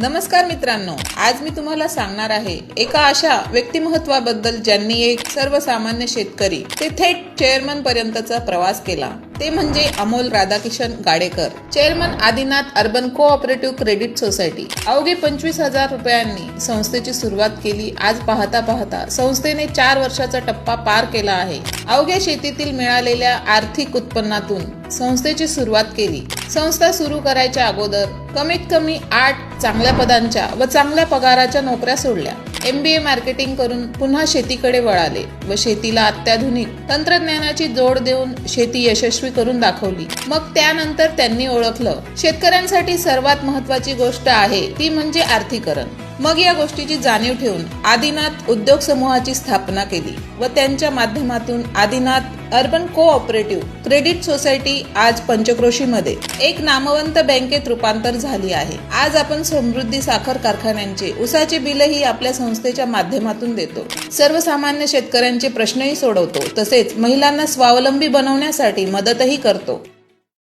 नमस्कार मित्रांनो आज मी तुम्हाला सांगणार आहे एका अशा व्यक्तिमत्वाबद्दल ज्यांनी एक सर्वसामान्य शेतकरी ते थेट चेअरमन पर्यंतचा प्रवास केला. ते म्हणजे Amol Radhakishan Gadekar chairman Adinath urban cooperative credit society. अवघे पंचवीस हजार रुपयांनी संस्थेची सुरुवात केली. आज पाहता पाहता संस्थेने चार वर्षाचा टप्पा पार केला आहे. अवघ्या शेतीतील मिळालेल्या आर्थिक उत्पन्नातून संस्थेची सुरुवात केली. संस्था सुरू करायच्या अगोदर कमीत कमी आठ चांगल्या पदांच्या व चांगल्या पगाराच्या नोकऱ्या सोडल्या. एम बी ए मार्केटिंग करून पुन्हा शेतीकडे वळाले व शेतीला अत्याधुनिक तंत्रज्ञानाची जोड देऊन शेती यशस्वी करून दाखवली. मग त्यानंतर त्यांनी ओळखलं. शेतकऱ्यांसाठी सर्वात महत्वाची गोष्ट आहे ती म्हणजे आर्थिकरण. मग या गोष्टीची जाणीव ठेवून आदिनाथ उद्योग समूहाची स्थापना केली व त्यांच्या माध्यमातून Adinath urban cooperative credit society आज पंचक्रोशीमध्ये एक नामवंत बँकेत रूपांतर झाली आहे. आज आपण समृद्धी साखर कारखान्यांचे उसाचे बिलही आपल्या संस्थेच्या माध्यमातून देतो. सर्वसामान्य शेतकऱ्यांचे प्रश्नही सोडवतो. तसेच महिलांना स्वावलंबी बनवण्यासाठी मदतही करतो.